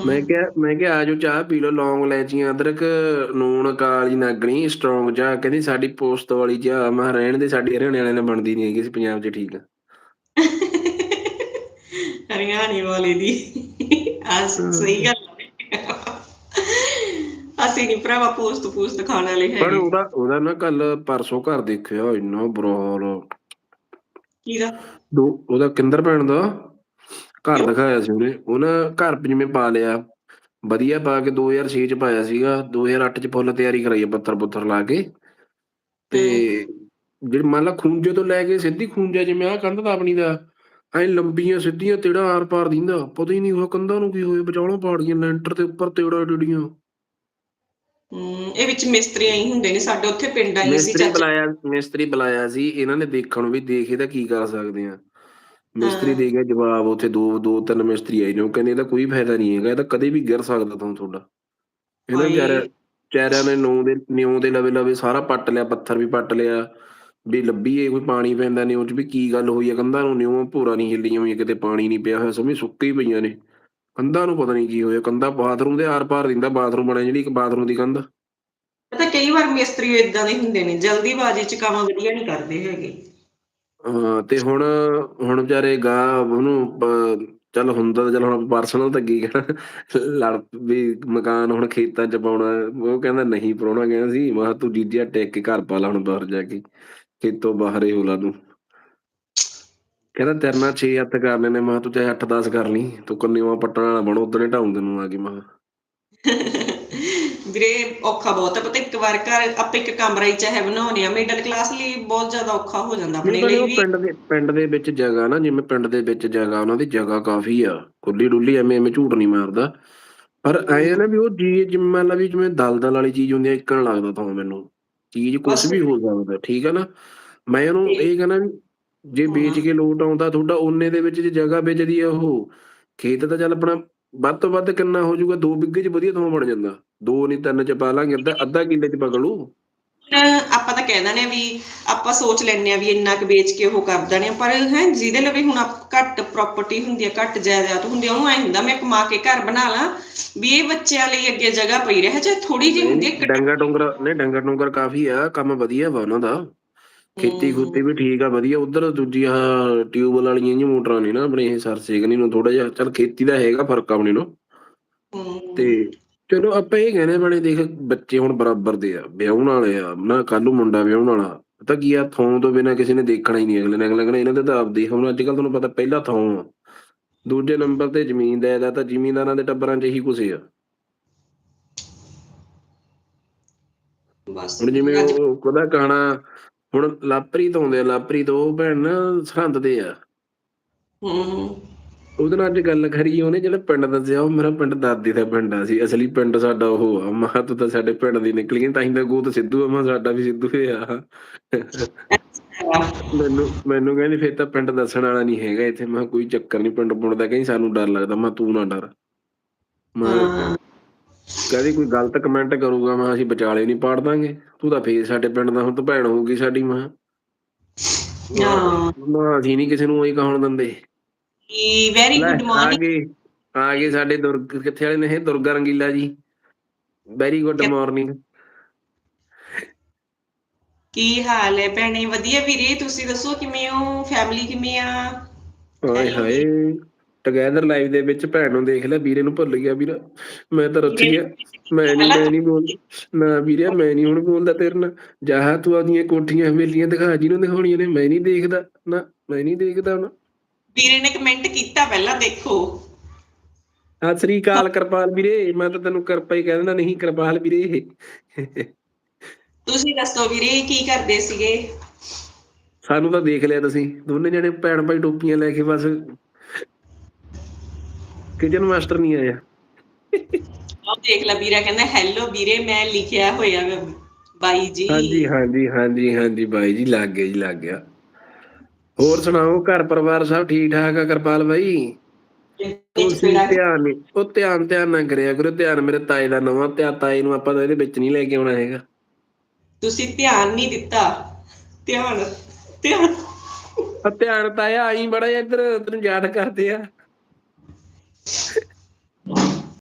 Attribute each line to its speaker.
Speaker 1: ਮੈਂ ਕਿਹਾ ਮੈਂ ਕਿਹਾ ਆਜੋ ਚਾਹ ਪੀ ਲਓ ਲੌਂਗ ਲੈਚੀਆਂ ਅਦਰਕ ਨੂਣ ਕਾਲੀ ਨਾਗਣੀ ਸਟਰੋਂਗ ਚਾਹ। ਕਹਿੰਦੀ ਸਾਡੀ ਪੋਸਟ ਵਾਲੀ ਚਾਹ ਮੈਂ ਕਿਹਾ ਰਹਿਣ ਦੇ ਸਾਡੀ ਹਰਿਆਣੇ ਵਾਲਿਆਂ ਨਾਲ ਬਣਦੀ ਨਹੀਂ ਹੈਗੀ ਸੀ ਪੰਜਾਬ 'ਚ ਠੀਕ ਆ।
Speaker 2: ਹਰਿਆਣੇ ਵਾਲੇ ਦੀ। ਆ ਸਹੀ ਗੱਲ ਹੈ ਅਸੀਂ ਨਹੀਂ ਭਰਾਵਾ ਪੋਸਟ ਪੋਸਟ ਖਾਣ ਵਾਲੇ
Speaker 1: ਪਰ
Speaker 2: ਹੈਗੇ
Speaker 1: ਉਹਦਾ ਉਹਦਾ ਨਾ ਕੱਲ ਪਰਸੋਂ ਘਰ ਦੇਖਿਆ ਇੰਨਾ ਬੁਰਾ ਹਾਲ
Speaker 2: ਕੀ ਦਾ
Speaker 1: ਦੋ ਉਹਦਾ ਕਿੰਦਰ ਭੈਣ ਦਾ? ਘਰ ਦਿਖਾਇਆ ਸੀ ਉਹਨੇ। ਉਹਨਾਂ ਘਰ ਜਿਵੇਂ ਪਾ ਲਿਆ। ਵਧੀਆ ਪਾ ਕੇ 2006 ਚ ਪਾਇਆ ਸੀਗਾ। 2008 ਚ ਫੁੱਲ ਤਿਆਰੀ ਕਰਾਈ ਆ ਪੱਥਰ ਪੁੱਥਰ ਲਾ ਕੇ। ਤੇ ਜਿਹੜੀ ਮੰਨ ਲਾ ਖੂੰਜੇ ਤੋਂ ਲੈ ਕੇ ਸਿੱਧੀ ਖੂੰਜਾ ਜਿਵੇਂ ਆ ਕੰਧ ਦਾ ਆਪਣੀ ਦਾ ਐ ਲੰਬੀਆਂ ਸਿੱਧੀਆਂ ਤੇੜਾ ਆਰ ਪਾਰ ਦਿੰਦਾ। ਪਤਾ ਹੀ ਨਹੀਂ ਉਹ ਕੰਧਾਂ ਨੂੰ ਕੀ ਹੋਇਆ ਵਿਚਾਲੋਂ ਪਾੜ ਗਈਆਂ ਲੈਂਟਰ ਦੇ ਉੱਪਰ ਤੇੜਾ ਡੜੀਆਂ
Speaker 2: ਇਹ ਵਿੱਚ ਮਿਸਤਰੀਆਂ ਹੀ ਹੁੰਦੇ ਨੇ ਸਾਡੇ ਉੱਥੇ ਪਿੰਡ ਆਏ ਸੀ
Speaker 1: ਮਿਸਤਰੀ
Speaker 2: ਚਾਚਾ।
Speaker 1: ਬੁਲਾਇਆ ਮਿਸਤਰੀ ਬੁਲਾਇਆ ਸੀ। ਇਹਨਾਂ ਨੇ ਦੇਖਣ ਨੂੰ ਵੀ ਦੇਖ ਇਹਦਾ ਕੀ ਕਰ ਸਕਦੇ ਆ। ਮਿਸਤਰੀ। ਦੇ ਗਿਆ ਜਵਾਬ ਉੱਥੇ ਦੋ ਦੋ ਤਿੰਨ ਮਿਸਤਰੀ ਆਏ ਨੇ। ਉਹ ਕਹਿੰਦੇ ਇਹਦਾ ਕੋਈ ਫਾਇਦਾ ਨਹੀਂ ਹੈਗਾ ਇਹ ਤਾਂ ਕਦੇ ਵੀ ਗਿਰ ਸਕਦਾ ਤੁਹਾਨੂੰ ਤੁਹਾਡਾ। ਇਹਨਾਂ
Speaker 2: ਹਾਏ।
Speaker 1: ਵਿਚਾਰਿਆਂ ਚਾਰਿਆਂ ਨੇ ਨੌ ਦੇ ਨਿਉ ਦੇ ਲਵੇ ਲਵੇ ਸਾਰਾ ਪੱਟ ਲਿਆ ਪੱਥਰ ਵੀ ਪੱਟ ਲਿਆ। ਵੀ ਲੱਭੀਏ ਕੋਈ ਪਾਣੀ ਪੈਂਦਾ ਨਿਉ ਚ ਵੀ ਕੀ ਗੱਲ ਹੋਈ ਆ? ਕੰਧਾਂ ਨੂੰ ਨਿਉ ਭੂਰਾ ਨਹੀਂ ਹਿੱਲੀਆਂ ਹੋਈਆਂ ਕਿਤੇ ਪਾਣੀ ਨਹੀਂ ਪਿਆ ਹੋਇਆ ਸੁੱਕੀ ਹੀ ਪਈਆਂ ਨੇ। ਕੰਧਾਂ ਨੂੰ ਪਤਾ ਨਹੀਂ ਕੀ ਹੋਇਆ। ਕੰਧਾਂ ਬਾਥਰੂਮ ਦੇ ਆਰ ਪਾਰ ਦਿੰਦਾ ਬਾਥਰੂਮ ਬਣਿਆ ਜਿਹੜੀ ਇੱਕ ਬਾਥਰੂਮ ਦੀ ਕੰਧ।
Speaker 2: ਪਤਾ ਕਈ ਵਾਰ ਮਿਸਤਰੀ ਇਦਾਂ ਦੇ ਹੁੰਦੇ ਨੇ ਜਲਦੀਬਾਜ਼ੀ ਚ ਕੰਮ ਵਧੀਆ ਨਹੀਂ ਕਰਦੇ ਹੈਗੇ।
Speaker 1: ਹਾਂ, ਤੇ ਹੁਣ ਹੁਣ ਵਿਚਾਰੇ ਗਾ, ਉਹਨੂੰ ਪ- ਚੱਲ ਹੁੰਦਾ ਤਾਂ ਚੱਲ ਹੁਣ ਪਰਸਨਲ ਤਾਂ ਕੀ ਕਹਿਣਾ ਲੜ ਵੀ ਮਕਾਨ ਹੁਣ ਖੇਤਾਂ ਚ ਪਾਉਣਾ, ਉਹ ਕਹਿੰਦਾ ਨਹੀਂ ਪ੍ਰਾਹੁਣਾ ਕਹਿੰਦਾ ਸੀ, ਮੈਂ ਕਿਹਾ ਤੂੰ ਜੀਜੇ ਟੇਕ ਕੇ ਘਰ ਪਾ ਲਾ ਹੁਣ ਬਾਹਰ ਜਾ ਕੇ, ਖੇਤੋਂ ਬਾਹਰ ਹੀ ਹੋਲਾ ਤੂੰ ਕਹਿੰਦਾ ਤੇਰੇ ਨਾਲ 6 ਹੱਥ ਕਰਨੇ ਨੇ ਮੈਂ ਕਿਹਾ ਤੂੰ ਚਾਹੇ 8 10 ਕਰ ਲਈ, ਤੂੰ ਕੰਨੇਵਾ ਪੱਟਣ ਵਾਲਾ ਬਣ ਉਧਰ ਢਾਉਂ ਤੈਨੂੰ ਆ ਕੇ, ਮੈਂ ਕਿਹਾ।
Speaker 2: ਵੀਰੇ ਔਖਾ ਬਹੁਤ ਹੈ। ਪਤਾ ਇੱਕ ਵਾਰ ਘਰ ਆਪਾਂ ਇੱਕ ਕਮਰਾ ਹੀ ਚਾਹੇ ਬਣਾਉਣੇ ਆ ਮਿਡਲ ਕਲਾਸ ਲਈ ਬਹੁਤ ਜ਼ਿਆਦਾ ਔਖਾ ਹੋ ਜਾਂਦਾ ਆਪਣੇ ਲਈ ਵੀ।
Speaker 1: ਪਿੰਡ ਦੇ ਪਿੰਡ ਦੇ ਵਿੱਚ ਜਗ੍ਹਾ ਨਾ ਜਿਵੇਂ ਪਿੰਡ ਦੇ ਵਿੱਚ ਜਗ੍ਹਾ ਉਹਨਾਂ ਦੀ ਜਗ੍ਹਾ ਕਾਫੀ ਆ। ਖੁੱਲੀ ਡੁੱਲੀ ਐਵੇਂ ਐਵੇਂ ਝੂਠ ਨਹੀਂ ਮਾਰਦਾ। ਪਰ ਐ ਨਾ ਵੀ ਉਹ ਜੀ ਜਿਵੇਂ ਮੰਨ ਲਾ ਵੀ ਜਿਵੇਂ ਦਲਦਲ ਵਾਲੀ ਚੀਜ਼ ਹੁੰਦੀ ਆ ਇੱਕਣ ਲੱਗਦਾ ਤਾਂ ਮੈਨੂੰ। ਚੀਜ਼ ਕੁਝ। ਵੀ ਹੋ ਸਕਦਾ ਠੀਕ ਆ ਨਾ? ਮੈਂ ਉਹਨੂੰ ਇਹ ਕਹਿੰਦਾ ਵੀ ਜੇ ਵੇਚ ਕੇ ਲੋਟ ਆਉਂਦਾ ਤੁਹਾਡਾ ਉਹਨੇ ਦੇ ਵਿੱਚ ਜੇ ਜਗ੍ਹਾ ਵੇਚਦੀ ਆ ਉਹ ਖੇਤ ਤਾਂ ਚੱਲ ਆਪਣਾ ਵੱਧ ਤੋਂ ਵੱਧ ਕਿੰਨਾ ਹੋ ਜਾਊਗਾ 2 ਬਿੱਗੇ ਚ ਵਧੀਆ ਤੋਂ ਬਣ ਜਾਂਦਾ। ਦੋ ਨਹੀਂ ਤਿੰਨ ਚ ਪਾ ਲਾਂਗੇ ਅੱਧਾ ਅੱਧਾ ਕਿੱਲੇ ਚ
Speaker 2: ਹੁਣ ਆਪਾਂ ਤਾਂ ਕਹਿ ਆ ਵੀ ਆਪਾਂ ਸੋਚ ਲੈਂਦੇ ਆ ਵੀ ਇੰਨਾ ਕੁ ਵੇਚ ਕੇ ਉਹ ਕਰ ਆ ਪਰ ਹੈ ਜਿਹਦੇ ਲਈ ਹੁਣ ਆਪ- ਘੱਟ ਪ੍ਰਾਪਰਟੀ ਹੁੰਦੀ ਆ ਘੱਟ ਜਾਇਦਾਦ ਹੁੰਦੀ ਆ ਉਹਨੂੰ ਐ ਹੁੰਦਾ ਮੈਂ ਕਮਾ ਕੇ ਘਰ ਬਣਾ ਲਾਂ ਵੀ ਇਹ ਬੱਚਿਆਂ ਲਈ ਅੱਗੇ ਜਗ੍ਹਾ ਪਈ ਰਹੇ ਚਾਹੇ ਥੋੜੀ ਜਿਹੀ ਹੁੰਦੀ ਆ
Speaker 1: ਡੰਗਰ ਡੁੰਗਰ ਨਹੀਂ ਡੰਗਰ ਡੁੰਗਰ ਕਾਫੀ ਆ ਕੰਮ ਵਧੀਆ ਵਾ ਉਹਨਾਂ ਦਾ। ਖੇਤੀ। ਖੁੱਤੀ ਵੀ ਠੀਕ ਆ ਵਧੀਆ ਉਧਰ ਦੂਜੀ ਆ ਟਿਊਬਲ ਵਾਲੀਆਂ ਜੀ ਮੋਟਰਾਂ ਨੇ ਨਾ ਆਪਣੇ ਇਹ ਸਰਸੇਗਨੀ ਨੂੰ ਥੋੜਾ ਜਿਹਾ ਚਲ ਖੇਤੀ ਦਾ ਹੈਗਾ ਫ਼ਰਕ ਆਪਣੇ ਨੂੰ। ਤੇ ਚਲੋ ਆਪਾਂ ਇਹ ਕਹਿੰਦੇ ਬਣੇ ਦੇਖ ਬੱਚੇ ਹੁਣ ਬਰਾਬਰ ਦੇ ਆ ਵਿਆਹਣ ਵਾਲੇ ਆ ਨਾ ਕੱਲ ਨੂੰ ਮੁੰਡਾ ਵਿਆਹਣ ਵਾਲਾ। ਪਤਾ ਕੀ ਆ ਥੋਂ ਤੋਂ ਬਿਨਾ ਕਿਸੇ ਨੇ ਦੇਖਣਾ ਹੀ ਨਹੀਂ ਅਗਲੇ ਨੇ। ਅਗਲੇ ਕਹਿੰਦੇ ਇਹਨਾਂ ਦੇ ਤਾਂ ਆਪਦੇ ਹੁਣ ਅੱਜ ਕੱਲ ਤੁਹਾਨੂੰ ਪਤਾ ਪਹਿਲਾ ਥੋਂ ਆ। ਦੂਜੇ ਨੰਬਰ ਤੇ ਜ਼ਮੀਨ ਦਾ ਇਹਦਾ ਤਾਂ ਜ਼ਿਮੀਂਦਾਰਾਂ ਦੇ ਟੱਬਰਾਂ 'ਚ ਇਹੀ ਕੁਛ ਆ।
Speaker 2: ਬਸ।
Speaker 1: ਹੁਣ ਜਿਵੇਂ ਉਹ ਉਹਦਾ ਗਾਣਾ ਹੁਣ ਲਾਪਰੀ ਤੋਂ ਆਉਂਦੇ ਆ ਲਾਪਰੀ ਤੋਂ ਉਹ ਭੈਣ ਸਰਹੰਦ ਦੇ ਆ।
Speaker 2: ਹਮ
Speaker 1: ਉਹਦੇ ਨਾਲ ਅੱਜ ਗੱਲ ਕਰੀ ਉਹਨੇ ਜਿਹੜਾ ਪਿੰਡ ਦੱਸਿਆ ਉਹ ਮੇਰਾ ਪਿੰਡ ਦਾਦੀ ਦਾ ਪਿੰਡ ਆ ਸੀ। ਅਸਲੀ ਪਿੰਡ ਸਾਡਾ ਉਹ ਆ। ਮਾ ਤੂੰ ਤਾਂ ਸਾਡੇ ਪਿੰਡ ਦੀ ਨਿਕਲੀ ਤਾਂ ਹੀ ਤਾਂ ਗੋਤ ਸਿੱਧੂ ਆ। ਮੈਂ ਸਾਡਾ ਵੀ ਸਿੱਧੂ ਹੀ ਆ। ਮੈਨੂੰ ਮੈਨੂੰ ਕਹਿੰਦੀ ਫੇਰ ਤਾਂ ਪਿੰਡ ਦੱਸਣ ਵਾਲਾ ਨਹੀਂ ਹੈਗਾ ਇੱਥੇ। ਮੈਂ ਕੋਈ ਚੱਕਰ ਨਹੀਂ ਪਿੰਡ ਪੁੰਡ ਦਾ ਕਹਿੰਦੀ ਸਾਨੂੰ ਡਰ ਲੱਗਦਾ। ਮੈਂ ਤੂੰ ਨਾ ਡਰ। ਮੈਂ ਕਹਿੰਦੀ ਕੋਈ ਗਲਤ ਕਮੈਂਟ ਕਰੂਗਾ ਮੈਂ ਅਸੀਂ ਵਿਚਾਲੇ ਨਹੀਂ ਪਾੜ ਦਾਂਗੇ। ਤੂੰ ਤਾਂ ਫੇਰ ਸਾਡੇ ਪਿੰਡ ਦਾ ਹੁਣ ਤਾਂ ਭੈਣ ਹੋਊਗੀ ਸਾਡੀ ਮਾਂ ਨਾ ਅਸੀਂ ਨਹੀਂ ਕਿਸੇ ਨੂੰ ਉਹੀ ਕਹਣ ਦਿੰਦੇ।
Speaker 2: ਵੈਰੀ
Speaker 1: ਲੈ,
Speaker 2: ਗੁੱਡ ਮਾਰਨਿੰਗ
Speaker 1: ਆ ਗਏ ਸਾਡੇ ਦੁਰਗ ਕਿੱਥੇ ਵਾਲੇ ਨੇ ਇਹ? Durga Rangila ji. Very good morning
Speaker 2: ਕੀ ਹਾਲ ਹੈ ਭੈਣੇ? ਵਧੀਆ ਵੀਰੇ ਤੁਸੀਂ ਦੱਸੋ ਕਿਵੇਂ ਹੋ? ਫੈਮਿਲੀ ਕਿਵੇਂ ਆ?
Speaker 1: ਹਾਏ ਹਾਏ ਟੁਗੇਦਰ ਲਾਈਵ ਦੇ ਵਿੱਚ ਭੈਣ ਨੂੰ ਦੇਖ ਲਿਆ ਵੀਰੇ ਨੂੰ ਭੁੱਲ ਗਿਆ ਵੀਰਾ। ਮੈਂ ਤਾਂ ਰੁੱਠ ਗਿਆ ਮੈਂ ਨਹੀਂ ਮੈਂ ਨਹੀਂ ਬੋਲ ਨਾ ਵੀਰੇ ਮੈਂ ਨਹੀਂ ਹੁਣ ਬੋਲਦਾ ਤੇਰੇ ਨਾਲ। ਜਾਹ ਤੂੰ ਆਪਦੀਆਂ ਕੋਠੀਆਂ ਹਵੇਲੀਆਂ ਦਿਖਾ ਜਿਹਨੂੰ ਦਿਖਾਉਣੀਆਂ ਨੇ ਮੈਂ ਨਹੀਂ ਦੇਖਦਾ ਨਾ ਮੈਂ ਨਹੀਂ ਦੇਖਦਾ ਹੁਣ
Speaker 2: ਵੀਰੇ ਨੇ ਕਮੈਂਟ ਕੀਤਾ ਪਹਿਲਾਂ ਦੇਖੋ।
Speaker 1: ਸਤਿ ਸ੍ਰੀ ਅਕਾਲ ਕਿਰਪਾਲ ਵੀਰੇ ਮੈਂ ਤਾਂ ਤੈਨੂੰ ਕਿਰਪਾ ਹੀ ਕਹਿ ਦਿੰਦਾ ਨਹੀਂ ਕਿਰਪਾਲ ਵੀਰੇ।
Speaker 2: ਤੁਸੀਂ ਦੱਸੋ ਵੀਰੇ ਕੀ ਕਰਦੇ ਸੀਗੇ?
Speaker 1: ਸਾਨੂੰ ਤਾਂ ਦੇਖ ਲਿਆ ਤੁਸੀਂ ਦੋਨੇ ਜਣੇ ਭੈਣ ਭਾਈ ਟੋਪੀਆਂ ਲੈ ਕੇ ਬਸ ਕਿਚਨ ਮਾਸਟਰ ਨਹੀਂ ਆਇਆ।
Speaker 2: ਉਹ ਦੇਖ ਲੈ ਵੀਰਾ ਕਹਿੰਦਾ ਹੈਲੋ ਵੀਰੇ ਮੈਂ ਲਿਖਿਆ ਹੋਇਆ ਵਾ ਬਾਈ ਜੀ।
Speaker 1: ਹਾਂਜੀ ਹਾਂਜੀ ਹਾਂਜੀ ਹਾਂਜੀ ਬਾਈ ਜੀ ਲੱਗ ਗਿਆ ਜੀ ਲੱਗ ਗਿਆ। ਹੋਰ ਸੁਣਾਓ ਘਰ ਪਰਿਵਾਰ ਸਭ ਠੀਕ ਠਾਕ ਆ ਕਿਰਪਾਲ ਬਾਈ?
Speaker 2: ਵਿੱਚ
Speaker 1: ਤੁਸੀਂ
Speaker 2: ਪੀੜਾ-
Speaker 1: ਧਿਆਨ ਨਹੀਂ ਉਹ ਧਿਆਨ ਧਿਆਨ ਨਾ ਕਰਿਆ ਕਰੋ ਧਿਆਨ ਮੇਰੇ ਤਾਏ ਦਾ ਨਵਾਂ ਤੇ ਤਾਏ ਨੂੰ ਆਪਾਂ ਤਾਂ ਇਹਦੇ ਵਿੱਚ ਨਹੀਂ ਲੈ ਕੇ ਆਉਣਾ ਹੈਗਾ।
Speaker 2: ਤੁਸੀਂ ਧਿਆਨ ਨਹੀਂ ਦਿੱਤਾ ਧਿਆਨ ਧਿਆਨ।
Speaker 1: ਧਿਆਨ ਤਾਇਆ ਆਈ ਬੜਾ ਇੱਧਰ ਤੈਨੂੰ ਯਾਦ ਕਰਦੇ ਆ।